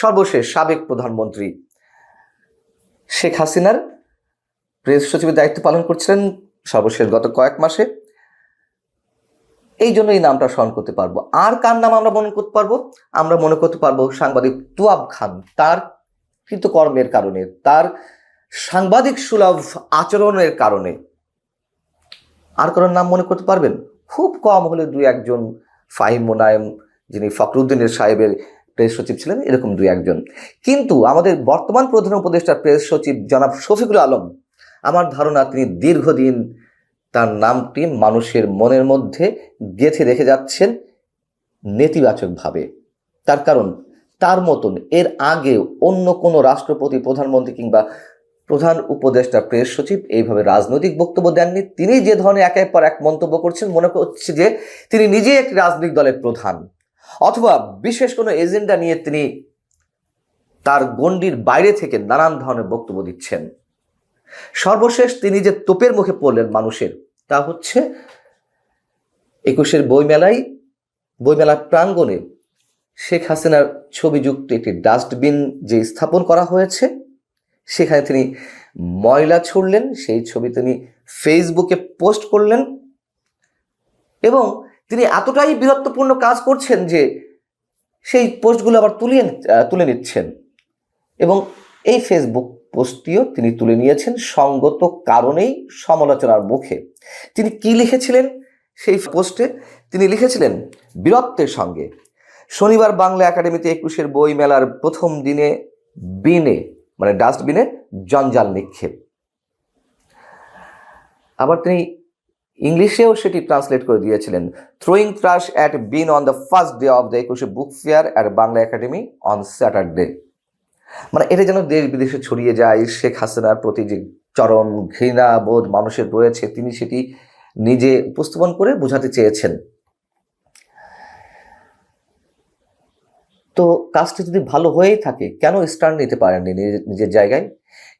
সর্বশেষ সাবেক প্রধানমন্ত্রী শেখ হাসিনার প্রেস সচিবের দায়িত্ব পালন করছিলেন সর্বশেষ গত কয়েক মাসে। এই জন্য এই নামটা স্মরণ করতে পারব। আর কার নাম আমরা মনে করতে পারব? আমরা মনে করতে পারব সাংবাদিক তুয়াব খান। তার কৃতকর্মের কারণে, তার সাংবাদিক সুলভ আচরণের কারণে। আর কারোর নাম মনে করতে পারবেন? খুব কম হলে দুই একজন ফাহিম মোনায়েম, যিনি ফখরুদ্দিনের সাহেবের প্রেস সচিব ছিলেন এরকম দুই একজন। কিন্তু আমাদের বর্তমান প্রধান উপদেষ্টা প্রেস সচিব জনাব শফিকুল আলম, আমার ধারণা তিনি দীর্ঘদিন তার নামটি মানুষের মনের মধ্যে গেঁথে রেখে যাচ্ছেন নেতিবাচকভাবে। তার কারণ, তার মতন এর আগে অন্য কোনো রাষ্ট্রপতি, প্রধানমন্ত্রী কিংবা প্রধান উপদেষ্টা প্রেস সচিব এইভাবে রাজনৈতিক বক্তব্য দেননি। তিনি যে ধরনের একের পর এক মন্তব্য করছেন, মনে করছে যে তিনি নিজেই একটি রাজনৈতিক দলের প্রধান। অথবা বিশেষ কোনো এজেন্ডা নিয়ে তিনি তার গণ্ডির বাইরে থেকে নানান ধরনের বক্তব্য দিচ্ছেন। সর্বশেষ তিনি যে তোপের মুখে পড়লেন মানুষের, তা হচ্ছে একুশের বইমেলায় বইমেলার প্রাঙ্গণে শেখ হাসিনার ছবিযুক্ত একটি ডাস্টবিন যে স্থাপন করা হয়েছে, সেখানে তিনি ময়লা ছুড়লেন, সেই ছবি তিনি ফেসবুকে পোস্ট করলেন এবং তিনি এতটাই বীরত্বপূর্ণ কাজ করছেন যে সেই পোস্টগুলো আবার তুলিয়ে তুলে নিচ্ছেন। এবং এই ফেসবুক পোস্টটিও তিনি তুলে নিয়েছেন সঙ্গত কারণেই সমালোচনার মুখে। তিনি কি লিখেছিলেন? সেই পোস্টে তিনি লিখেছিলেন, বীরত্বের সঙ্গে। শনিবার বাংলা একাডেমিতে একুশের বই মেলার প্রথম দিনে বিনে মানে ডাস্টবিনে জঞ্জাল নিক্ষেপ। আবার তিনি ইংলিশেও সেটি ট্রান্সলেট করে দিয়েছিলেন। Throwing trash at bin on the first day of the Ekushey book fair at Bangla academy on Saturday মানে এটা যেন দেশ বিদেশে ছড়িয়ে যায়, শেখ হাসিনার প্রতি যে চরম ঘৃণা বোধ মানুষের রয়েছে, তিনি সেটি নিজে উপস্থাপন করে বোঝাতে চেয়েছেন। তো কাজটি যদি ভালো হয়েই থাকে, কেন স্টার্ন নিতে পারেননি নিজের- জায়গায়?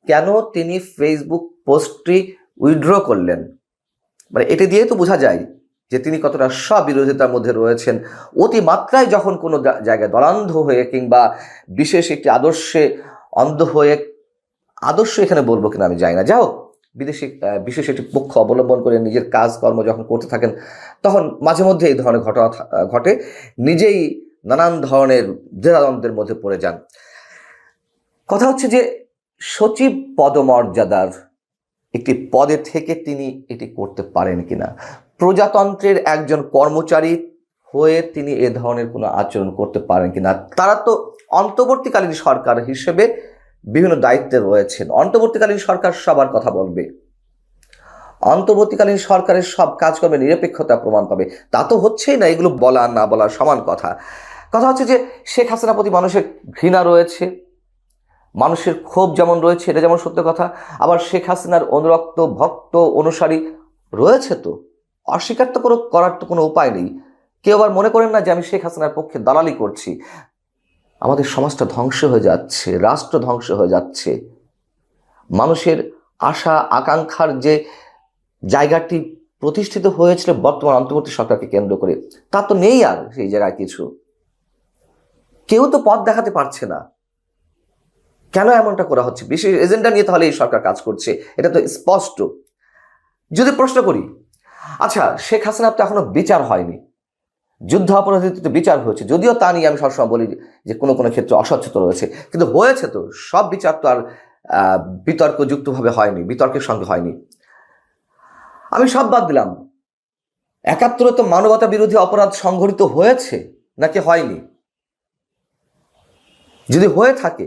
কেন তিনি ফেসবুক পোস্টটি উইথড্র করলেন? মানে এটা দিয়ে তো বোঝা যায় যে তিনি কতটা স্ববিরোধিতার মধ্যে রয়েছেন। অতিমাত্রায় যখন কোনো জায়গায় দলান্ধ হয়ে কিংবা বিশেষ একটি আদর্শে অন্ধ হয়ে, আদর্শ এখানে বলব কিনা আমি জানি না। যাও বিদেশি বিশেষ একটি পক্ষ অবলম্বন করে নিজের কাজকর্ম যখন করতে থাকেন, তখন মাঝে মধ্যে এই ধরনের ঘটনা ঘটে। নিজেই নানান ধরনের দ্বিধাদ্বন্দ্বের মধ্যে পড়ে যান। কথা হচ্ছে যে সচিব পদমর্যাদার একটি পদে থেকে তিনি এটি করতে পারেন কিনা। প্রজাতন্ত্রের একজন কর্মচারী হয়ে তিনি এ ধরনের কোনো আচরণ করতে পারেন কিনা। তারা তো অন্তর্বর্তীকালীন সরকার হিসেবে বিভিন্ন দায়িত্বে রয়েছেন। অন্তর্বর্তীকালীন সরকার সবার কথা বলবে। অন্তর্বর্তীকালীন সরকারের সব কাজকর্মে নিরপেক্ষতা প্রমাণ পাবে। তা তো হচ্ছেই না, এগুলো বলা না বলা সমান কথা। কথা হচ্ছে যে শেখ হাসিনার প্রতি মানুষের ঘৃণা রয়েছে। মানুষের ক্ষোভ যেমন রয়েছে, এটা যেমন সত্য কথা, আবার শেখ হাসিনার অনুরক্ত ভক্ত অনুসারী রয়েছে তো? অস্বীকার তো করার তো কোনো উপায় নেই। কেউ আবার মনে করেন না যে আমি শেখ হাসিনার পক্ষে দালালি করছি। আমাদের সমাজটা ধ্বংস হয়ে যাচ্ছে, রাষ্ট্র ধ্বংস হয়ে যাচ্ছে। মানুষের আশা, আকাঙ্ক্ষার যে জায়গাটি প্রতিষ্ঠিত হয়েছিল বর্তমান অন্তর্বর্তী সরকারকে কেন্দ্র করে, তা তো নেই আর সেই জায়গায় কিছু। কেউ তো পথ দেখাতে পারছে না। কেন এমনটা করা হচ্ছে? বিশেষ এজেন্ডা নিয়ে তাহলে এই সরকার কাজ করছে। এটা তো স্পষ্ট। যদি প্রশ্ন করি আচ্ছা শেখ হাসিনার তো এখনও বিচার হয়নি। যুদ্ধ অপরাধীতে বিচার হয়েছে। যদিও তা নিয়ে আমি সবসময় বলি যে কোনো কোনো ক্ষেত্রে অস্বচ্ছতা রয়েছে। কিন্তু হয়েছে তো। সব বিচার তো আর বিতর্কযুক্তভাবে হয়নি, বিতর্কের সঙ্গে হয়নি। আমি সব বাদ দিলাম। একাত্তরে তো মানবতা বিরোধী অপরাধ সংঘটিত হয়েছে, নাকি হয়নি? যদি হয়ে থাকে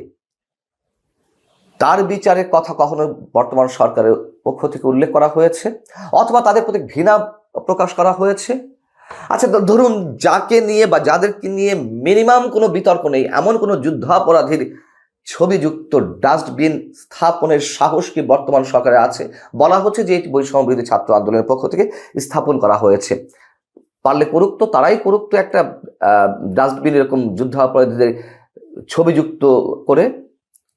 তার বিচারের কথা কখনো বর্তমান সরকারের পক্ষ থেকে উল্লেখ করা হয়েছে? অথবা তাদের প্রতি ঘৃণা প্রকাশ করা হয়েছে? আচ্ছা ধরুন যাকে নিয়ে বা যাদেরকে নিয়ে মিনিমাম কোনো বিতর্ক নেই, এমন কোনো যুদ্ধাপরাধীর ছবিযুক্ত ডাস্টবিন স্থাপনের সাহস কি বর্তমান সরকারে আছে? বলা হচ্ছে যে এটি বৈষম্য ছাত্র আন্দোলনের পক্ষ থেকে স্থাপন করা হয়েছে। পারলে করুক তো, তারাই করুক তো একটা ডাস্টবিন এরকম যুদ্ধাপরাধীদের ছবিযুক্ত করে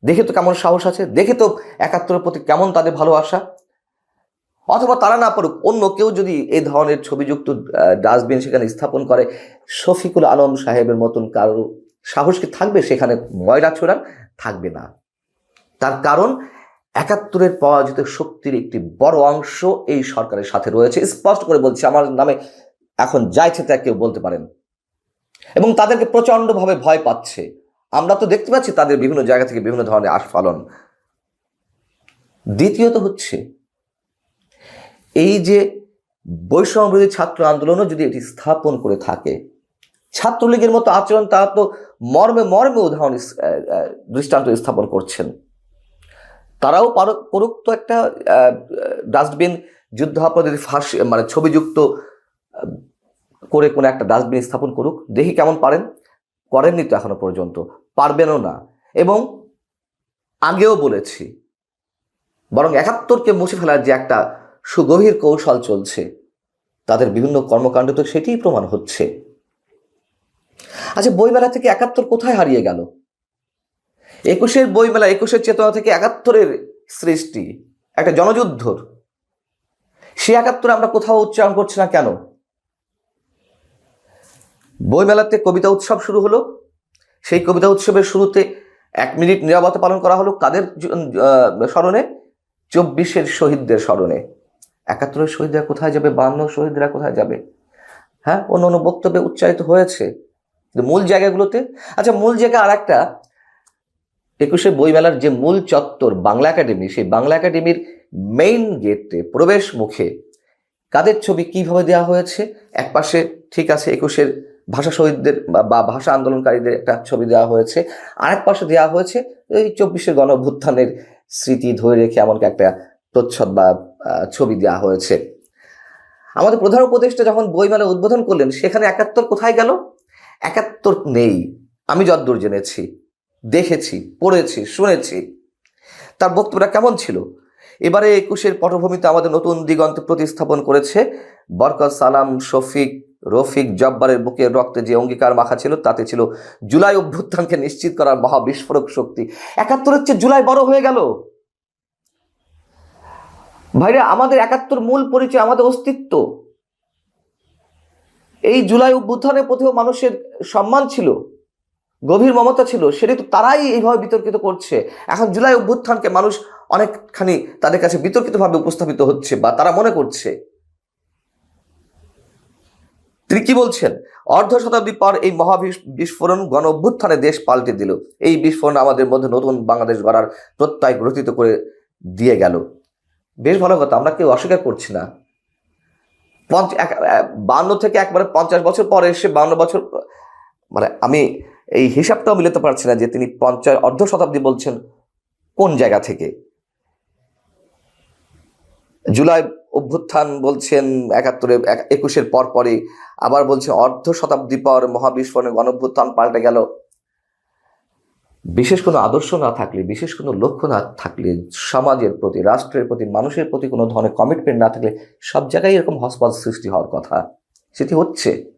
দেখে তো কেমন সাহস আছে? দেখে তো একাত্তরের প্রতি কেমন তাদের ভালোবাসা? অথবা তারা না পারুক অন্য কেউ যদি এই ধরনের ছবিযুক্ত ডাস্টবিন সেখানে স্থাপন করে, শফিকুল আলম সাহেবের মতন কারও সাহস কি থাকবে? সেখানে ময়লা ছোড়ার থাকবে না। তার কারণ, একাত্তরের পরাজিত শক্তির একটি বড় অংশ এই সরকারের সাথে রয়েছে। স্পষ্ট করে বলছি, আমার নামে এখন যাইছে তা কেউ বলতে পারেন। এবং তাদেরকে প্রচণ্ডভাবে ভয় পাচ্ছে। আমরা তো দেখতে পাচ্ছি তাদের বিভিন্ন জায়গা থেকে বিভিন্ন ধরনের আস্ফালন দ্বিতীয়ত হচ্ছে, এই যে বৈষম্যবিরোধী ছাত্র আন্দোলনও যদি এটি স্থাপন করে থাকে, ছাত্রলীগের মতো আচরণ তারা তো মর্মে মর্মে উদাহরণ দৃষ্টান্ত স্থাপন করছেন। তারাও পারুক করুক তো একটা ডাস্টবিন যুদ্ধাপরাধীর ফাঁসি মানে ছবিযুক্ত করে কোনো একটা ডাস্টবিন স্থাপন করুক। দেখি কেমন পারেন। করেননি তো এখনও পর্যন্ত। পারবেনও না। এবং আগেও বলেছি, বরং একাত্তরকে মুছে ফেলার যে একটা সুগভীর কৌশল চলছে, তাদের বিভিন্ন কর্মকাণ্ড তো সেটিই প্রমাণ হচ্ছে। আচ্ছা বইমেলা থেকে একাত্তর কোথায় হারিয়ে গেল? একুশের বইমেলা, একুশের চেতনা থেকে একাত্তরের সৃষ্টি, একটা জনযুদ্ধর। সে একাত্তর আমরা কোথাও উচ্চারণ করছি না কেন? বইমেলাতে কবিতা উৎসব শুরু হলো। সেই কবিতা উৎসবের শুরুতে এক মিনিট নিরাপত্তা পালন করা হলো কাদের স্মরণে? চব্বিশের শহীদদের স্মরণে। একাত্তরের শহীদরা কোথায় যাবে? বান্ন শহীদরা কোথায় যাবে? হ্যাঁ অন্য অন্য বক্তব্যে উচ্চারিত হয়েছে। মূল জায়গাগুলোতে আচ্ছা মূল জায়গা আর একটা একুশে বইমেলার যে মূল চত্বর বাংলা একাডেমি, সেই বাংলা একাডেমির মেইন গেটে প্রবেশ মুখে কাদের ছবি কীভাবে দেওয়া হয়েছে? এক পাশে ঠিক আছে একুশের ভাষা শহীদদের বা- ভাষা আন্দোলনকারীদের একটা ছবি দেওয়া হয়েছে। আরেক পাশে দেওয়া হয়েছে ওই চব্বিশের গণ অভ্যুত্থানের স্মৃতি ধরে রেখে এমনকি একটা প্রচ্ছদ বা ছবি দেওয়া হয়েছে। আমাদের প্রধান উপদেষ্টা যখন বইমেলা উদ্বোধন করলেন, সেখানে একাত্তর কোথায় গেল? একাত্তর নেই। আমি যদ্দূর জেনেছি, দেখেছি, পড়েছি, শুনেছি। তার বক্তব্যটা কেমন ছিল? এবারে একুশের পটভূমিতে আমাদের নতুন দিগন্ত প্রতিস্থাপন করেছে বরকত সালাম, শফিক রফিক জব্বারের বুকের রক্তে যে অঙ্গীকার মাখা ছিল, তাতে ছিল জুলাই অভ্যুত্থানকে নিশ্চিত করার মহা বিস্ফোরক শক্তি। একাত্তরের চেয়ে জুলাই বড় হয়ে গেল। ভাইরা, আমাদের একাত্তর মূল পরিচয়, আমাদের অস্তিত্ব। এই জুলাই অভ্যুত্থানের প্রতিও মানুষের সম্মান ছিল, গভীর মমতা ছিল, সেটি তো তারাই এইভাবে বিতর্কিত করছে। এখন জুলাই অভ্যুত্থানকে মানুষ অনেকখানি তাদের কাছে বিতর্কিতভাবে উপস্থাপিত হচ্ছে বা তারা মনে করছে। তিনি কি বলছেন? অর্ধ শতাব্দী পর এই মহাবিশ বিস্ফোরণ গণ অভ্যুত্থানে দেশ পাল্টে দিল। এই বিস্ফোরণ আমাদের মধ্যে নতুন বাংলাদেশ গড়ার প্রত্যয় গ্রথিত করে দিয়ে গেল। বেশ ভালো কথা, আমরা কেউ অস্বীকার করছি না। পঞ্চ বান্ন থেকে একবারে পঞ্চাশ বছর পরে এসে বান্ন বছর মানে আমি এই হিসাবটাও মিলাতে পারছি না যে তিনি পঞ্চাশ অর্ধ শতাব্দী বলছেন কোন জায়গা থেকে। জুলাই অভ্যুত্থান বলছেন একাত্তরে এক- একুশের পর পরে আবার বলছে অর্ধ শতাব্দী পর মহাবিস্ফোরণে গণভ্যুত্থান পাল্টে গেল। বিশেষ কোনো আদর্শ না থাকলে, বিশেষ কোনো লক্ষ্য না থাকলে, সমাজের প্রতি, রাষ্ট্রের প্রতি, মানুষের প্রতি কোনো ধরনের কমিটমেন্ট না থাকলে, সব জায়গায় এরকম হসপাস সৃষ্টি হওয়ার কথা। সেটি হচ্ছে।